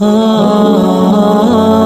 ah.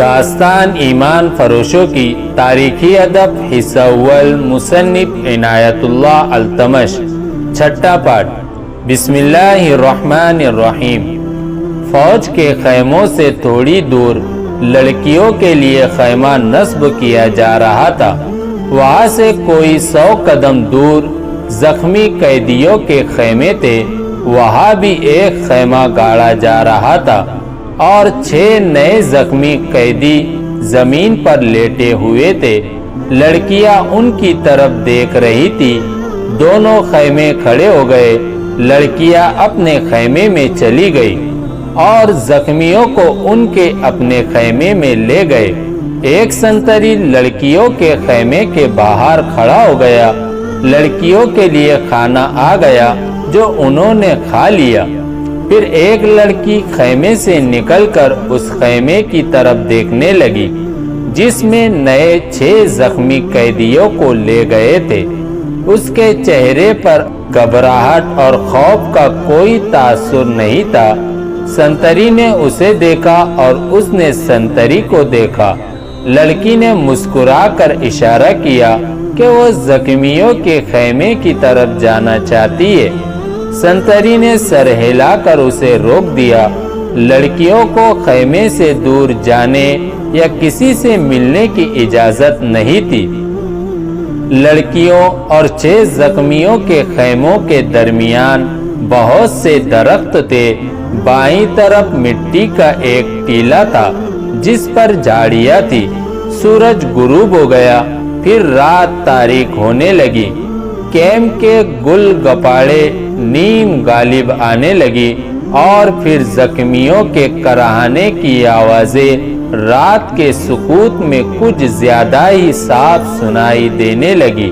दास्तान ईमान फरोशों की तारीखी अदब हिस्सावल मुसन्निफ इनायतुल्लाह अल्तमश, छठा पाठ। बिस्मिल्लाहिर्रहमानिर्रहीम। फौज के खैमों से थोड़ी दूर लड़कियों के लिए खैमा नस्ब किया जा रहा था। वहाँ से कोई सौ कदम दूर जख्मी कैदियों के खैमे थे, वहाँ भी एक खैमा गाड़ा जा रहा था। और छह नए जख्मी कैदी ज़मीन पर लेटे हुए थे। लड़कियाँ उनकी तरफ़ देख रही थी। दोनों खैमे खड़े हो गए। लड़कियाँ अपने खैमे में चली गई और जख्मियों को उनके अपने खैमे में ले गए। एक संतरी लड़कियों के खैमे के बाहर खड़ा हो गया। लड़कियों के लिए खाना आ गया, जो उन्होंने खा लिया। फिर एक लड़की खैमे से निकलकर उस खैमे की तरफ़ देखने लगी, जिसमें नए छह जख्मी कैदियों को ले गए थे। उसके चेहरे पर घबराहट और खौफ का कोई तासुर नहीं था। संतरी ने उसे देखा और उसने संतरी को देखा। लड़की ने मुस्कुराकर इशारा किया कि वो जख्मियों के खैमे की तरफ़ जाना चाहती है। संतरी ने सर हिलाकर उसे रोक दिया। लड़कियों को खेमे से दूर जाने या किसी से मिलने की इजाज़त नहीं थी। लड़कियों और छह जख्मियों के खेमों के दरमियान बहुत से दरख्त थे। बाई तरफ़ मिट्टी का एक टीला था, जिस पर झाड़ियाँ थी। सूरज गुरूब हो गया, फिर रात तारीख होने लगी। कैम के गुल गपाड़े नीम गालिब आने लगी और फिर जख्मियों के कराहने की आवाज़ें रात के सुकूत में कुछ ज़्यादा ही साफ़ सुनाई देने लगी।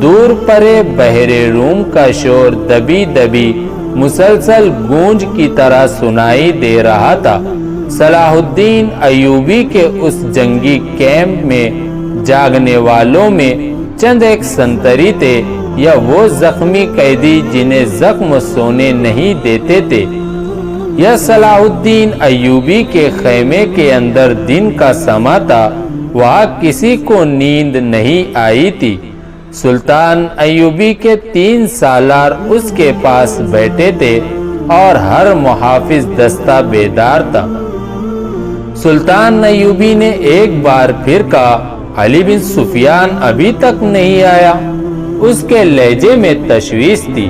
दूर परे बहरे रूम का शोर दबी दबी मुसलसल गूंज की तरह सुनाई दे रहा था। सलाहुद्दीन अयूबी के उस जंगी कैंप में जागने वालों में चंद एक संतरी थे या वो जख्मी कैदी जिन्हें जख्म सोने नहीं देते थे। यह सलाहुद्दीन अयूबी के खैमे के अंदर दिन का समा था, वहाँ किसी को नींद नहीं आई थी। सुल्तान अयूबी के तीन सालार उसके पास बैठे थे और हर मुहाफिज दस्ता बेदार था। सुल्तान अयूबी ने एक बार फिर कहा, अली बिन सुफियान अभी तक नहीं आया। उसके लहजे में तशवीश थी।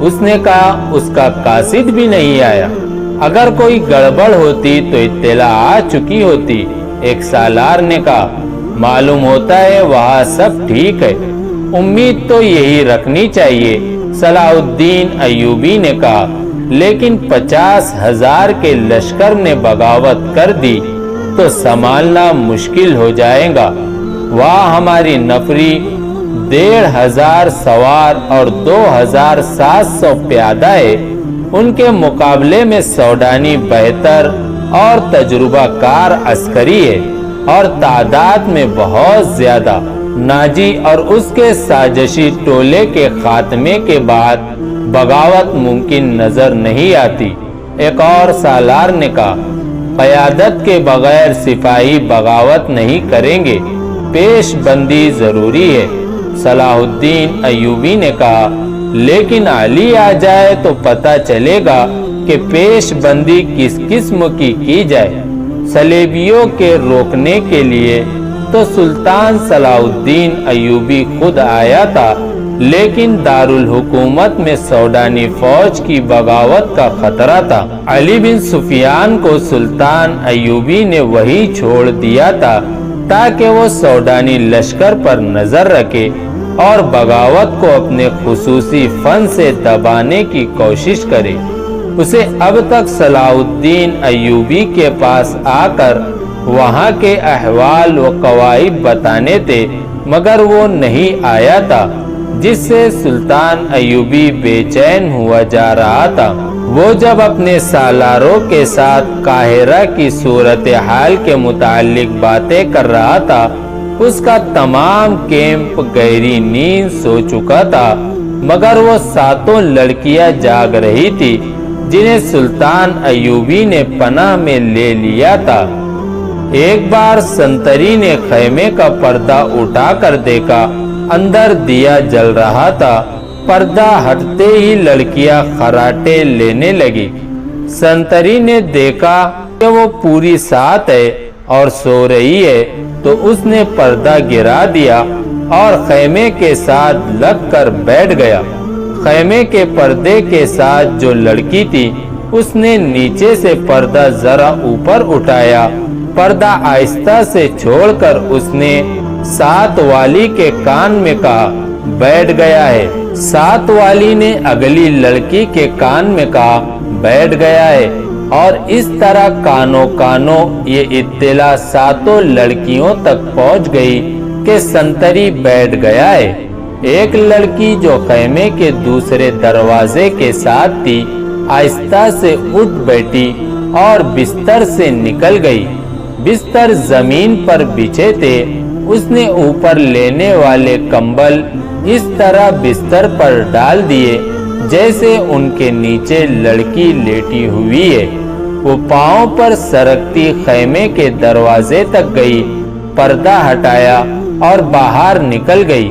उसने कहा, उसका कासिद भी नहीं आया। अगर कोई गड़बड़ होती तो इत्तला आ चुकी होती। एक सालार ने कहा, मालूम होता है वहाँ सब ठीक है। उम्मीद तो यही रखनी चाहिए। सलाउद्दीन अयूबी ने कहा, लेकिन पचास हज़ार के लश्कर ने बगावत कर दी तो संभालना मुश्किल हो जाएगा। वहाँ हमारी नफरी डेढ़ हज़ार सवार और दो हज़ार सात सौ प्यादाए, उनके मुकाबले में सौडानी बेहतर और तजुर्बाकार अस्करी है और तादाद में बहुत ज़्यादा। नाजी और उसके साजिशी टोले के खात्मे के बाद बगावत मुमकिन नज़र नहीं आती। एक और सालार ने कहा, कयादत के बगैर सिपाही बगावत नहीं करेंगे पेश बंदी ज़रूरी है। सलाहुद्दीन अयूबी ने कहा, लेकिन अली आ जाए तो पता चलेगा कि पेश बंदी किस किस्म की की जाए। सलेबियों के रोकने के लिए तो सुल्तान सलाउद्दीन अयूबी खुद आया था, लेकिन दारुल हुकूमत में सौडानी फौज की बगावत का खतरा था। अली बिन सुफियान को सुल्तान अयूबी ने वही छोड़ दिया था ताकि वो सौडानी लश्कर पर नज़र रखे और बगावत को अपने खसूसी फन से दबाने की कोशिश करे। उसे अब तक सलाउद्दीन अयूबी के पास आकर वहाँ के अहवाल व कवायद बताने थे, मगर वो नहीं आया था, जिससे सुल्तान अयूबी बेचैन हुआ जा रहा था। वो जब अपने सालारों के साथ काहिरा की सूरत हाल के मुतालिक बातें कर रहा था, उसका तमाम कैंप गहरी नींद सो चुका था, मगर वो सातों लड़कियाँ जाग रही थी, जिन्हें सुल्तान अयूबी ने पनाह में ले लिया था। एक बार संतरी ने खैमे का पर्दा उठा कर देखा, अंदर दिया जल रहा था। पर्दा हटते ही लड़कियाँ खराटे लेने लगी। संतरी ने देखा कि वो पूरी साथ है और सो रही है तो उसने पर्दा गिरा दिया और खेमे के साथ लगकर बैठ गया। खेमे के पर्दे के साथ जो लड़की थी, उसने नीचे से पर्दा जरा ऊपर उठाया। पर्दा आहिस्ता से छोड़कर उसने सात वाली के कान में कहा, बैठ गया है। सात वाली ने अगली लड़की के कान में कहा, बैठ गया है। और इस तरह कानों कानों ये इत्तला सातों लड़कियों तक पहुँच गई कि संतरी बैठ गया है। एक लड़की जो खेमे के दूसरे दरवाजे के साथ थी, आहिस्ता से उठ बैठी और बिस्तर से निकल गई। बिस्तर ज़मीन पर बिछे थे उसने ऊपर लेने वाले कंबल इस तरह बिस्तर पर डाल दिए, जैसे उनके नीचे लड़की लेटी हुई है। वो पाँव पर सरकती खैमे के दरवाजे तक गई, पर्दा हटाया और बाहर निकल गई।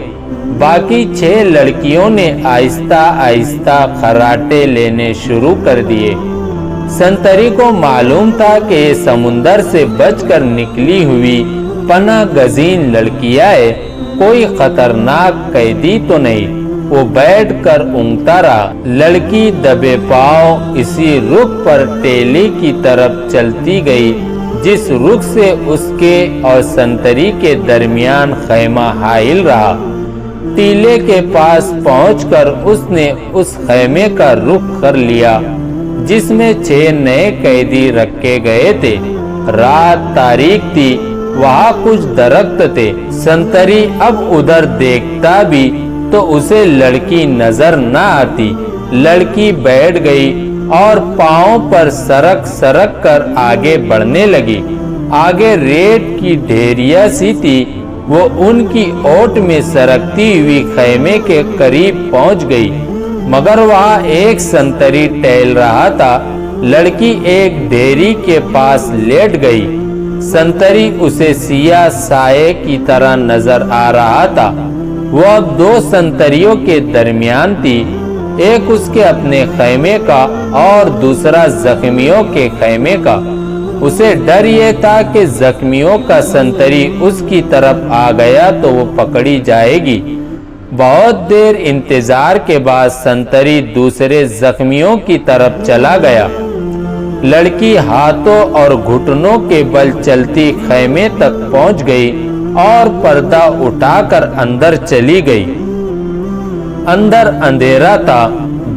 बाकी छह लड़कियों ने आहिस्ता आहिस्ता खराटे लेने शुरू कर दिए। संतरी को मालूम था कि समुंदर से बचकर निकली हुई पना गजीन लड़की आए कोई खतरनाक कैदी तो नहीं। वो बैठ कर ऊँगता रहा लड़की दबे पाओ इसी रुख पर टेली की तरफ़ चलती गई, जिस रुख से उसके और संतरी के दरमियान खैमा हाइल रहा। टीले के पास पहुंचकर उसने उस खैमे का रुख कर लिया, जिसमें छह नए कैदी रखे गए थे। रात तारीख थी वहाँ कुछ दरख्त थे। संतरी अब उधर देखता भी तो उसे लड़की नज़र न आती। लड़की बैठ गई और पाँव पर सरक सरक कर आगे बढ़ने लगी। आगे रेत की ढेरिया सी थी। वो उनकी ओट में सरकती हुई खैमे के करीब पहुँच गई। मगर वहाँ एक संतरी टहल रहा था। लड़की एक ढेरी के पास लेट गई। संतरी उसे सिया साये की तरह नज़र आ रहा था। वो अब दो संतरियों के दरमियान थी। एक उसके अपने खैमे का और दूसरा जख्मियों के खैमे का। उसे डर ये था कि जख्मियों का संतरी उसकी तरफ़ आ गया तो वो पकड़ी जाएगी। बहुत देर इंतज़ार के बाद संतरी दूसरे जख्मियों की तरफ़ चला गया। लड़की हाथों और घुटनों के बल चलती खैमे तक पहुँच गई और पर्दा उठाकर अंदर चली गई। अंदर अंधेरा था।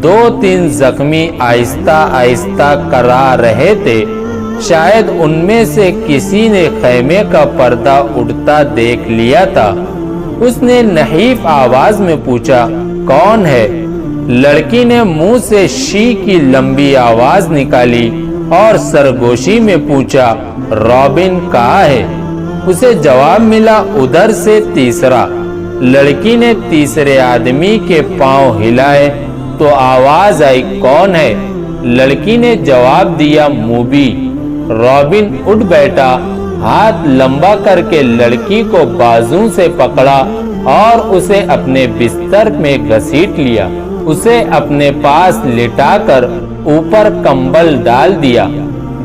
दो तीन जख्मी आहिस्ता आहिस्ता करा रहे थे। शायद उनमें से किसी ने खैमे का पर्दा उड़ता देख लिया था। उसने नहीफ आवाज़ में पूछा, कौन है? लड़की ने मुँह से शी की लंबी आवाज़ निकाली। और सरगोशी में पूछा, रॉबिन कहा है? उसे जवाब मिला, उधर से तीसरा। लड़की ने तीसरे आदमी के पाँव हिलाए तो आवाज़ आई, कौन है? लड़की ने जवाब दिया मूबी रॉबिन उठ बैठा, हाथ लंबा करके लड़की को बाजू से पकड़ा और उसे अपने बिस्तर में घसीट लिया। उसे अपने पास लिटाकर ऊपर कंबल डाल दिया।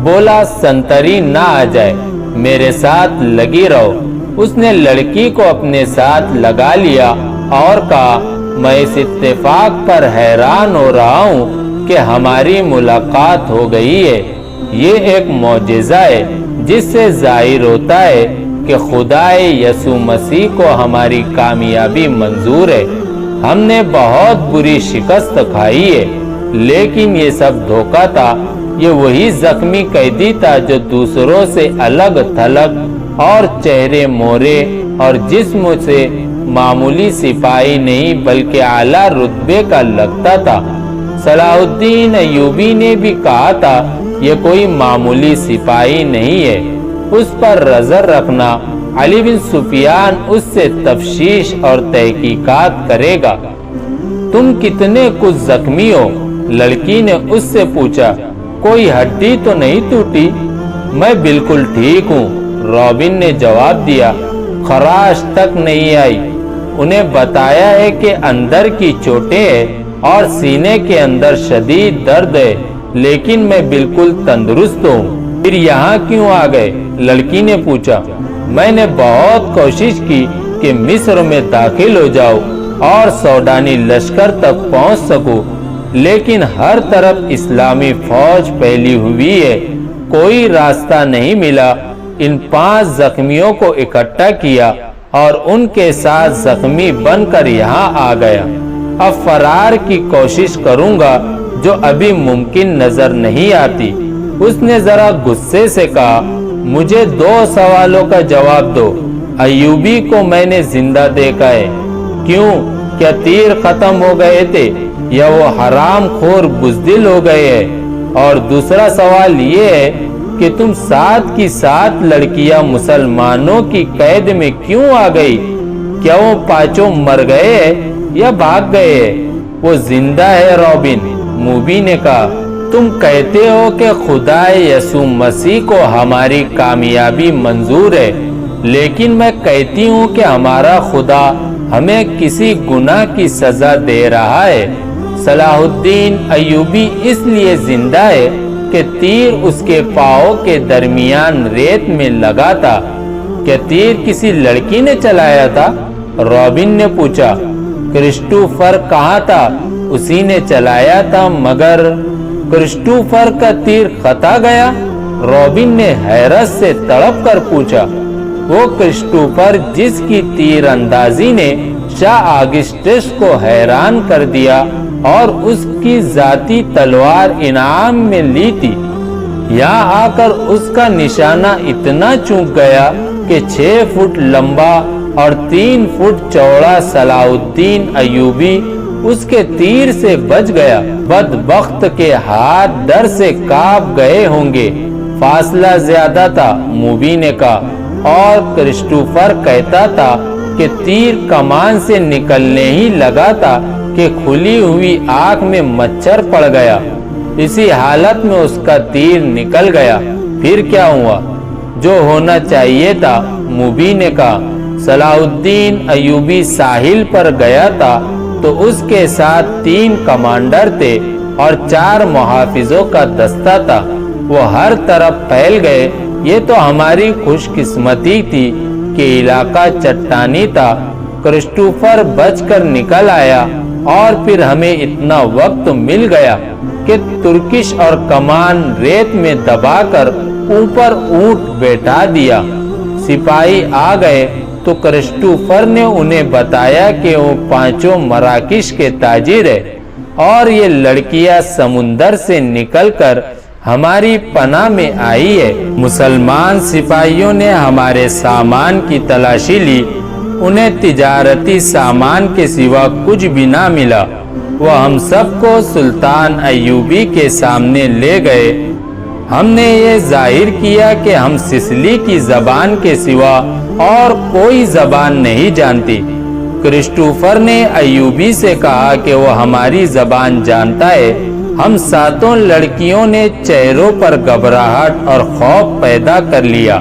बोला, संतरी, ना आ जाए, मेरे साथ लगी रहो। उसने लड़की को अपने साथ लगा लिया और कहा, मैं इस इत्तेफाक पर हैरान हो रहा हूँ कि हमारी मुलाकात हो गई है। ये एक मोजेजा है, जिससे ज़ाहिर होता है कि खुदाए यसु मसीह को हमारी कामयाबी मंजूर है। हमने बहुत बुरी शिकस्त खाई है। लेकिन ये सब धोखा था। ये वही जख्मी कैदी था जो दूसरों से अलग थलग और चेहरे मोरे और जिस्म से मामूली सिपाही नहीं, बल्कि आला रुतबे का लगता था। सलाहुद्दीन अयूबी ने भी कहा था, ये कोई मामूली सिपाही नहीं है। उस पर नज़र रखना अली बिन सुफियान उससे तफ्शीश और तहकीकात करेगा। तुम कितने कुछ जख्मी हो? लड़की ने उससे पूछा, कोई हड्डी तो नहीं टूटी? मैं बिल्कुल ठीक हूँ, रॉबिन ने जवाब दिया। खराश तक नहीं आई। उन्हें बताया है कि अंदर की चोटें और सीने के अंदर शदीद दर्द है, लेकिन मैं बिल्कुल तंदुरुस्त हूँ। फिर यहाँ क्यों आ गए? लड़की ने पूछा मैंने बहुत कोशिश की कि मिस्र में दाखिल हो जाओ और सौडानी लश्कर तक पहुँच सकूँ, लेकिन हर तरफ़ इस्लामी फौज फैली हुई है। कोई रास्ता नहीं मिला। इन पाँच जख्मियों को इकट्ठा किया और उनके साथ जख्मी बनकर यहाँ आ गया। अब फरार की कोशिश करूँगा, जो अभी मुमकिन नज़र नहीं आती। उसने जरा गुस्से से कहा मुझे दो सवालों का जवाब दो। अयूबी को मैंने ज़िंदा देखा है। क्यों? क्या तीर खत्म हो गए थे? या वो हराम खोर बुजदिल हो गए हैं? और दूसरा सवाल ये है कि तुम सात की सात लड़कियाँ मुसलमानों की कैद में क्यों आ गई? क्या वो पाँचों मर गए हैं या भाग गए हैं? वो ज़िंदा है रॉबिन, मूबी ने कहा। तुम कहते हो कि खुदा यसु मसीह को हमारी कामयाबी मंजूर है, लेकिन मैं कहती हूँ कि हमारा खुदा हमें किसी गुनाह की सजा दे रहा है। सलाहुद्दीन अयूबी इसलिए ज़िंदा है कि तीर उसके पाओ के दरमियान रेत में लगा था क्या तीर किसी लड़की ने चलाया था? रॉबिन ने पूछा, क्रिस्टोफर कहा था? उसी ने चलाया था मगर क्रिस्टोफर का तीर खता गया। रॉबिन ने हैरत से तड़प कर पूछा, वो क्रिस्टोफर जिसकी तीर अंदाजी ने शाह आगिस्टस को हैरान कर दिया और उसकी जाती तलवार इनाम में ली थी, यहाँ आकर उसका निशाना इतना चूक गया कि छह फुट लंबा और तीन फुट चौड़ा सलाउद्दीन अयूबी उसके तीर से बच गया। बदबख्त के हाथ डर से काँप गए होंगे। फासला ज़्यादा था, मूबी ने कहा। और क्रिस्टोफर कहता था कि तीर कमान से निकलने ही लगा था कि खुली हुई आँख में मच्छर पड़ गया। इसी हालत में उसका तीर निकल गया। फिर क्या हुआ? जो होना चाहिए था, मुबी ने कहा। सलाउद्दीन अयूबी साहिल पर गया था तो उसके साथ तीन कमांडर थे और चार मुहाफिजों का दस्ता था। वो हर तरफ़ फैल गए। ये तो हमारी खुशकिस्मती थी कि इलाका चट्टानी था। क्रिस्टोफर बचकर निकल आया और फिर हमें इतना वक्त मिल गया कि तुर्किश और कमान रेत में दबाकर ऊपर ऊँट बैठा दिया। सिपाही आ गए तो क्रिस्टोफर ने उन्हें बताया कि वो पाँचों मराकिश के ताजिर है और ये लड़कियाँ समुंदर से निकलकर हमारी पना में आई है। मुसलमान सिपाहियों ने हमारे सामान की तलाशी ली। उन्हें तिजारती सामान के सिवा कुछ भी ना मिला। वो हम सबको सुल्तान अयूबी के सामने ले गए। हमने ये ज़ाहिर किया कि हम सिसली की जबान के सिवा और कोई जबान नहीं जानती। क्रिस्टोफर ने अयूबी से कहा कि वो हमारी जबान जानता है। हम सातों लड़कियों ने चेहरों पर घबराहट और खौफ पैदा कर लिया।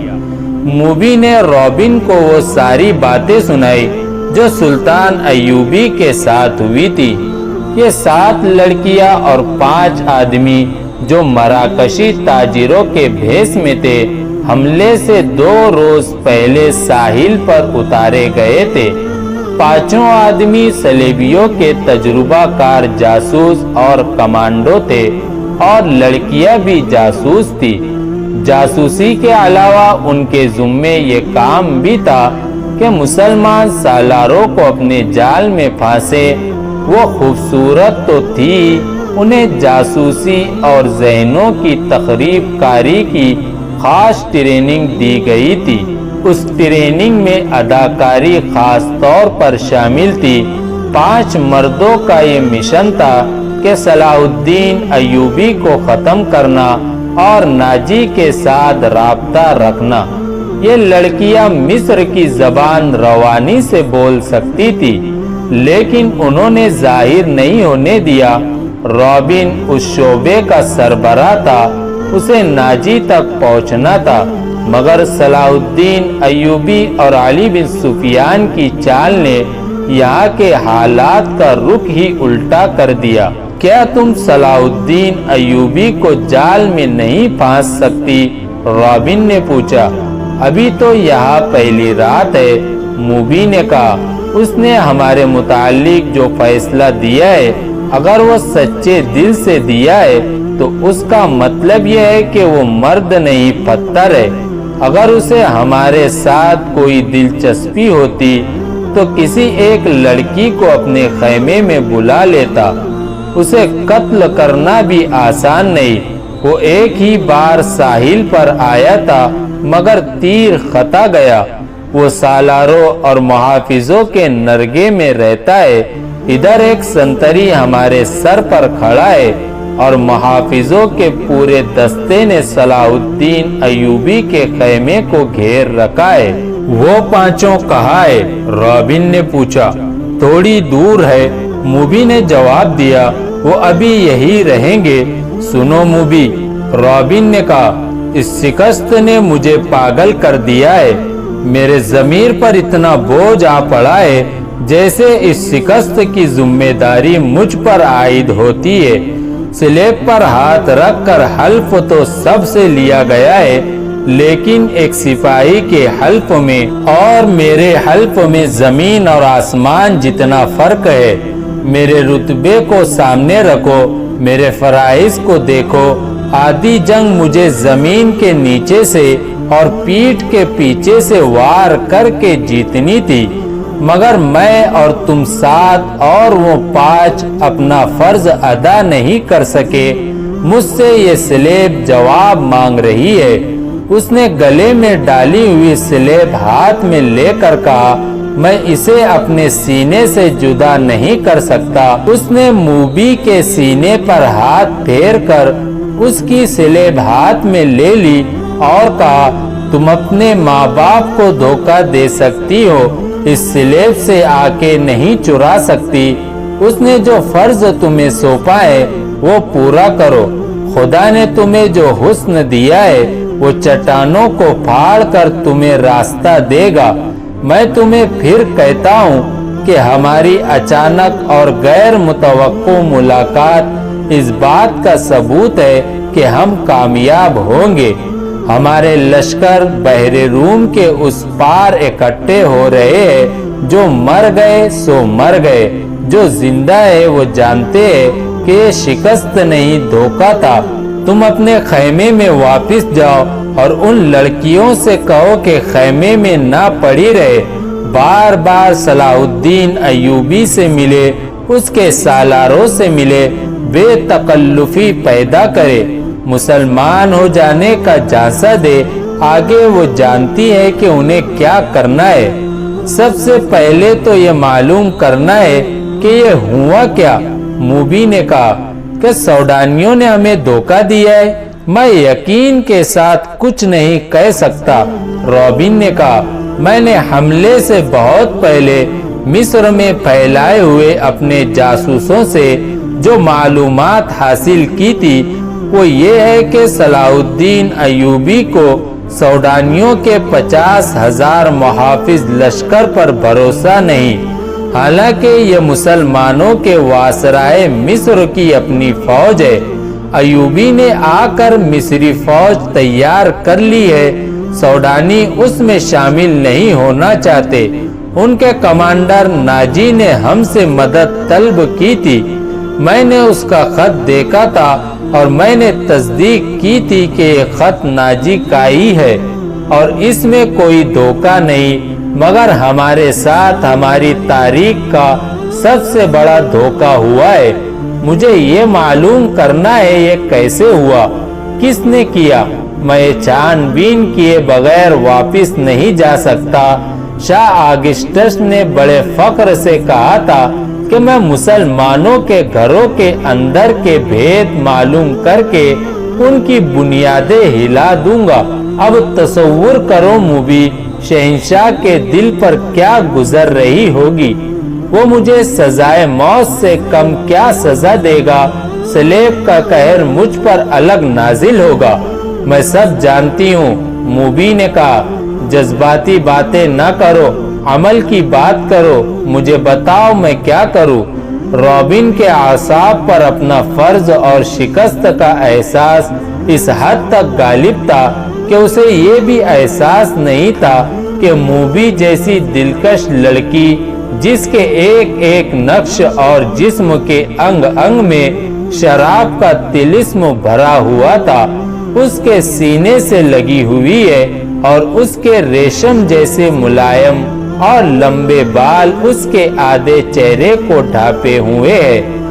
मूबी ने रॉबिन को वो सारी बातें सुनाई, जो सुल्तान अयूबी के साथ हुई थी। ये सात लड़कियाँ और पाँच आदमी, जो मराकशी ताजिरों के भेस में थे हमले से दो रोज पहले साहिल पर उतारे गए थे। पाँचों आदमी सलेबियों के तजुर्बाकार जासूस और कमांडो थे और लड़कियाँ भी जासूस थी। जासूसी के अलावा उनके जुम्मे ये काम भी था कि मुसलमान सालारों को अपने जाल में फांसे। वो खूबसूरत तो थी, उन्हें जासूसी और जहनों की तकरीब कारी की खास ट्रेनिंग दी गई थी। उस ट्रेनिंग में अदाकारी खास तौर पर शामिल थी। पाँच मर्दों का ये मिशन था कि सलाउद्दीन अयूबी को ख़त्म करना और नाजी के साथ रबता रखना। ये लड़कियाँ मिस्र की जबान रवानी से बोल सकती थी, लेकिन उन्होंने ज़ाहिर नहीं होने दिया। रॉबिन उस शोबे का सरबरा था उसे नाजी तक पहुँचना था, मगर सलाउद्दीन अयूबी और अली बिन सुफियान की चाल ने यहाँ के हालात का रुख ही उल्टा कर दिया। क्या तुम सलाउद्दीन अयूबी को जाल में नहीं फांस सकती? रॉबिन ने पूछा। अभी तो यहाँ पहली रात है मूबी ने कहा। उसने हमारे मुतालिक जो फैसला दिया है अगर वो सच्चे दिल से दिया है तो उसका मतलब यह है कि वो मर्द नहीं, पत्थर है। अगर उसे हमारे साथ कोई दिलचस्पी होती तो किसी एक लड़की को अपने खैमे में बुला लेता। उसे कत्ल करना भी आसान नहीं। वो एक ही बार साहिल पर आया था, मगर तीर खता गया। वो सालारों और मुहाफिजों के नरगे में रहता है। इधर एक संतरी हमारे सर पर खड़ा है और मुहाफिजों के पूरे दस्ते ने सलाउद्दीन अयूबी के खेमे को घेर रखा है। वो पाँचों कहा है, रॉबिन ने पूछा, थोड़ी दूर है? मूबी ने जवाब दिया, वो अभी यही रहेंगे। सुनो मूबी, रॉबिन ने कहा, इस शिकस्त ने मुझे पागल कर दिया है। मेरे जमीर पर इतना बोझ आ पड़ा है जैसे इस शिकस्त की ज़िम्मेदारी मुझ पर आयद होती है, स्लेब पर हाथ रखकर हल्फ तो सबसे लिया गया है, लेकिन एक सिपाही के हल्फ में और मेरे हल्फ में ज़मीन और आसमान जितना फ़र्क है, मेरे रुतबे को सामने रखो, मेरे फराइज को देखो आदि जंग मुझे ज़मीन के नीचे से और पीठ के पीछे से वार करके जीतनी थी। मगर मैं और तुम सात और वो पाँच अपना फ़र्ज़ अदा नहीं कर सके। मुझसे ये स्लेब जवाब मांग रही है। उसने गले में डाली हुई स्लेब हाथ में लेकर कहा, मैं इसे अपने सीने से जुदा नहीं कर सकता। उसने मूबी के सीने पर हाथ फेर कर उसकी स्लेब हाथ में ले ली और कहा, तुम अपने माँ बाप को धोखा दे सकती हो इस स्लेब से आके नहीं चुरा सकती। उसने जो फ़र्ज़ तुम्हें सौंपा है, वो पूरा करो। खुदा ने तुम्हें जो हुस्न दिया है, वो चट्टानों को फाड़ कर तुम्हें रास्ता देगा। मैं तुम्हें फिर कहता हूँ कि हमारी अचानक और गैर मुतवक्को मुलाकात इस बात का सबूत है कि हम कामयाब होंगे। हमारे लश्कर बहरे रूम के उस पार इकट्ठे हो रहे जो मर गए, सो मर गए। जो ज़िंदा है, वो जानते है कि शिकस्त नहीं, धोखा था। तुम अपने खैमे में वापस जाओ और उन लड़कियों से कहो कि खैमे में ना पड़ी रहे। बार बार सलाउद्दीन अयूबी से मिले, उसके सालारों से मिले। बेतकल्लुफी पैदा करे। मुसलमान हो जाने का झांसा दे, आगे वो जानती है कि उन्हें क्या करना है। सबसे पहले तो ये मालूम करना है कि ये हुआ क्या। मूबी ने कहा कि सौडानियों ने हमें धोखा दिया है। मैं यकीन के साथ कुछ नहीं कह सकता। रॉबिन ने कहा, मैंने हमले से बहुत पहले मिस्र में फैलाए हुए अपने जासूसों से जो मालूमात हासिल की थी वो ये है कि सलाउद्दीन अयूबी को सौडानियों के पचास हज़ार मुहाफिज लश्कर पर भरोसा नहीं। हालाँकि ये मुसलमानों के वासराए मिस्र की अपनी फौज है। अयूबी ने आकर मिस्री फौज तैयार कर ली है। सौडानी उसमें शामिल नहीं होना चाहते। उनके कमांडर नाजी ने हमसे मदद तलब की थी। मैंने उसका खत देखा था। और मैंने तस्दीक की थी कि खत नाजी का ही है और इसमें कोई धोखा नहीं, मगर हमारे साथ हमारी तारीख का सबसे बड़ा धोखा हुआ है। मुझे ये मालूम करना है ये कैसे हुआ, किसने किया? मैं छानबीन किए बगैर वापस नहीं जा सकता। शाह आगिस्टस ने बड़े फख्र से कहा था कि मैं मुसलमानों के घरों के अंदर के भेद मालूम करके उनकी बुनियादें हिला दूँगा। अब तस्वुर करो मुबी शहनशाह के दिल पर क्या गुजर रही होगी? वो मुझे सजाए मौत से कम क्या सजा देगा? सलेब का कहर मुझ पर अलग नाजिल होगा। मैं सब जानती हूँ मुबी ने कहा, जज्बाती बातें न करो। अमल की बात करो, मुझे बताओ मैं क्या करूँ। रॉबिन के आसाब पर अपना फ़र्ज़ और शिकस्त का एहसास इस हद तक गालिब था कि उसे ये भी एहसास नहीं था कि मूवी जैसी दिलकश लड़की, जिसके एक एक नक्श और जिस्म के अंग अंग में शराब का तिलिस्म भरा हुआ था, उसके सीने से लगी हुई है और उसके रेशम जैसे मुलायम। और लंबे बाल उसके आधे चेहरे को ढापे हुए।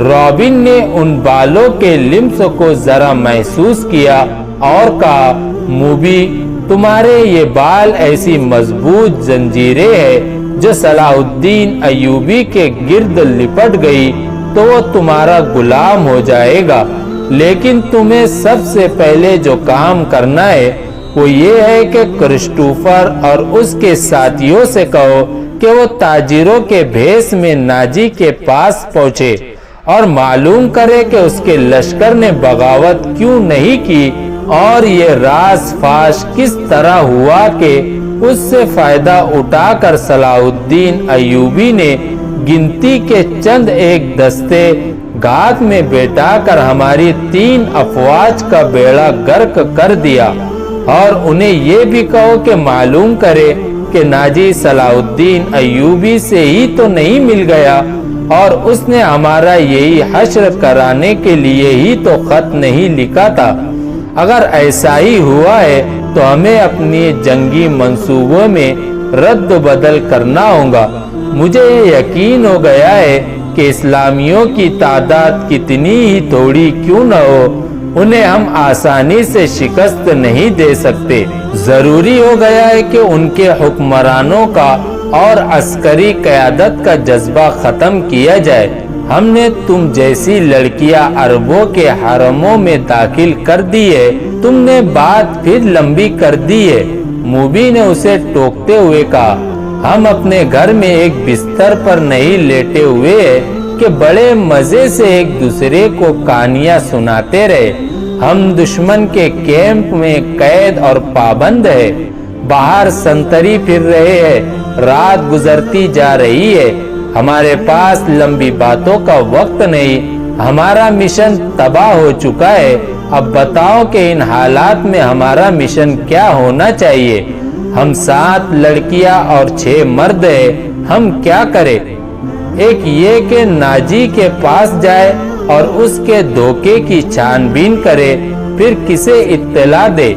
रॉबिन ने उन बालों के लिम्स को जरा महसूस किया और कहा मूबी तुम्हारे ये बाल ऐसी मज़बूत जंजीरें हैं जो सलाहुद्दीन अयूबी के गिर्द लिपट गई तो वो तुम्हारा गुलाम हो जाएगा। लेकिन तुम्हें सबसे पहले जो काम करना है वो ये है कि क्रिस्टोफर और उसके साथियों से कहो कि वो ताजिरों के भेस में नाजी के पास पहुँचे और मालूम करे कि उसके लश्कर ने बगावत क्यों नहीं की और ये राज फाश किस तरह हुआ कि उससे फ़ायदा उठाकर सलाहुद्दीन अयूबी ने गिनती के चंद एक दस्ते घात में बैठाकर हमारी तीन अफवाज का बेड़ा गर्क कर दिया। और उन्हें ये भी कहो कि मालूम करे कि नाजी सलाउद्दीन अयूबी से ही तो नहीं मिल गया और उसने हमारा यही हश्र कराने के लिए ही तो खत नहीं लिखा था। अगर ऐसा ही हुआ है तो हमें अपनी जंगी मंसूबों में रद्द बदल करना होगा। मुझे ये यकीन हो गया है कि इस्लामियों की तादाद कितनी ही थोड़ी क्यों न हो उन्हें हम आसानी से शिकस्त नहीं दे सकते। ज़रूरी हो गया है कि उनके हुक्मरानों का और अस्करी क्यादत का जज्बा खत्म किया जाए। हमने तुम जैसी लड़कियाँ अरबों के हरमों में दाखिल कर दी है, तुमने बात फिर लंबी कर दी है। मूबी ने उसे टोकते हुए कहा, हम अपने घर में एक बिस्तर पर नहीं लेटे हुए कि बड़े मज़े से एक दूसरे को कहानियाँ सुनाते रहे। हम दुश्मन के कैंप में कैद और पाबंद है। बाहर संतरी फिर रहे हैं। रात गुजरती जा रही है। हमारे पास लंबी बातों का वक्त नहीं। हमारा मिशन तबाह हो चुका है। अब बताओ कि इन हालात में हमारा मिशन क्या होना चाहिए? हम सात लड़कियाँ और छह मर्द है। हम क्या करें? एक ये के नाजी के पास जाए। और उसके धोखे की छानबीन करे, फिर किसे इत्तला दे?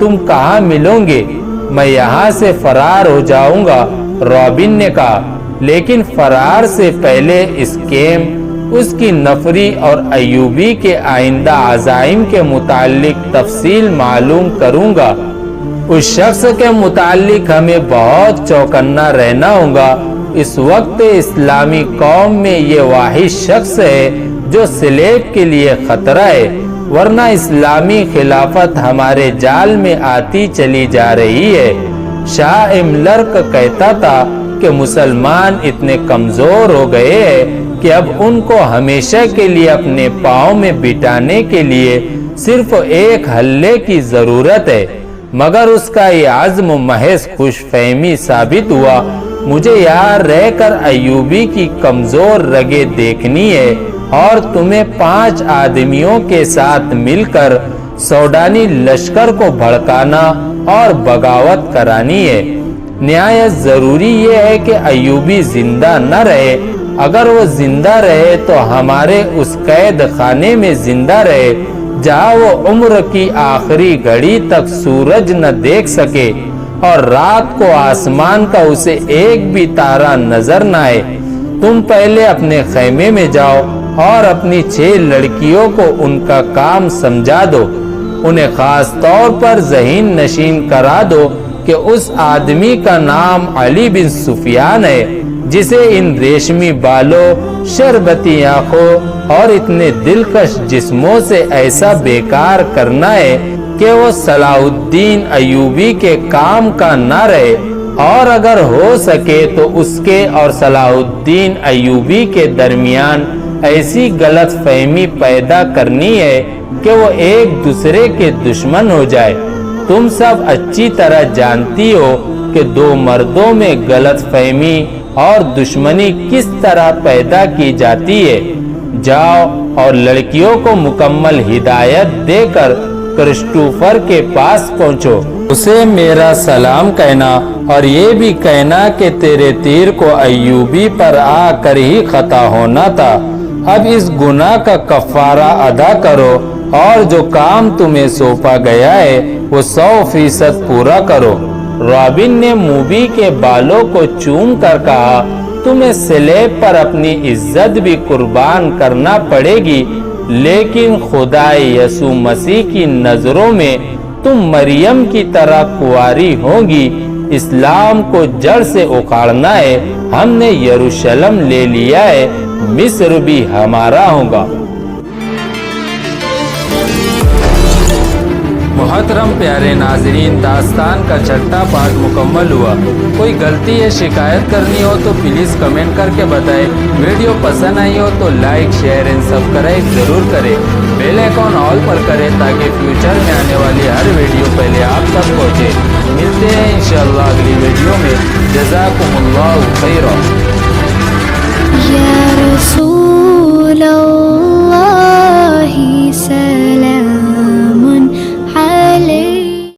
तुम कहाँ मिलोगे? मैं यहाँ से फरार हो जाऊँगा, रॉबिन ने कहा। लेकिन फरार से पहले इस उसकी नफरी और अयूबी के आइंदा अजाइम के मुतालिक तफसील मालूम करूँगा। उस शख्स के मुतालिक हमें बहुत चौकन्ना रहना होगा। इस वक्त इस्लामी कौम में ये वाहिद शख्स है जो सलेब के लिए खतरा है, वरना इस्लामी खिलाफत हमारे जाल में आती चली जा रही है। शाह इमलर्क कहता था कि मुसलमान इतने कमज़ोर हो गए हैं कि अब उनको हमेशा के लिए अपने पाँव में बिटाने के लिए सिर्फ़ एक हल्ले की ज़रूरत है। मगर उसका ये आज़म महज खुशफहमी साबित हुआ, मुझे यहाँ रहकर अयूबी की कमज़ोर रगे देखनी है। और तुम्हें पाँच आदमियों के साथ मिलकर सौडानी लश्कर को भड़काना और बगावत करानी है। न्याय ज़रूरी ये है कि अयूबी ज़िंदा न रहे। अगर वो ज़िंदा रहे तो हमारे उस कैद खाने में ज़िंदा रहे, जहाँ वो उम्र की आखिरी घड़ी तक सूरज न देख सके और रात को आसमान का उसे एक भी तारा नज़र न आए। तुम पहले अपने खेमे में जाओ और अपनी छह लड़कियों को उनका काम समझा दो। उन्हें खास तौर पर जहीन नशीन करा दो कि उस आदमी का नाम अली बिन सुफियान है, जिसे इन रेशमी बालों, शरबती आँखों और इतने दिलकश जिस्मों से ऐसा बेकार करना है कि वो सलाउद्दीन अयूबी के काम का न रहे। और अगर हो सके तो उसके और सलाउद्दीन अयूबी के दरमियान ऐसी गलत फहमी पैदा करनी है कि वो एक दूसरे के दुश्मन हो जाए। तुम सब अच्छी तरह जानती हो कि दो मर्दों में गलत फहमी और दुश्मनी किस तरह पैदा की जाती है। जाओ और लड़कियों को मुकम्मल हिदायत देकर क्रिस्टोफर के पास पहुंचो। उसे मेरा सलाम कहना और ये भी कहना कि तेरे तीर को अयूबी पर आकर ही खता होना था। अब इस गुनाह का कफारा अदा करो, और जो काम तुम्हें सौंपा गया है, वो सौ फ़ीसद पूरा करो। रॉबिन ने मूवी के बालों को चूम कर कहा, तुम्हें स्लेब पर अपनी इज़्ज़त भी कुर्बान करना पड़ेगी, लेकिन खुदा यसु मसीह की नज़रों में तुम मरियम की तरह कुआरी होगी। इस्लाम को जड़ से उखाड़ना है, हमने यरूशलेम ले लिया है मिस्र भी हमारा होगा। मोहतरम प्यारे नाजरीन, दास्तान का छठा पार्ट मुकम्मल हुआ। कोई गलती या शिकायत करनी हो तो प्लीज़ कमेंट करके बताएँ। वीडियो पसंद आई हो तो लाइक शेयर एंड सब्सक्राइब ज़रूर करें। बेल आइकॉन ऑल पर करें ताकि फ्यूचर में आने वाली हर वीडियो पहले आप तक पहुँचे। मिलते हैं इंशाल्लाह अगली वीडियो में। जजाकुमुल्लाह खैरा। sua.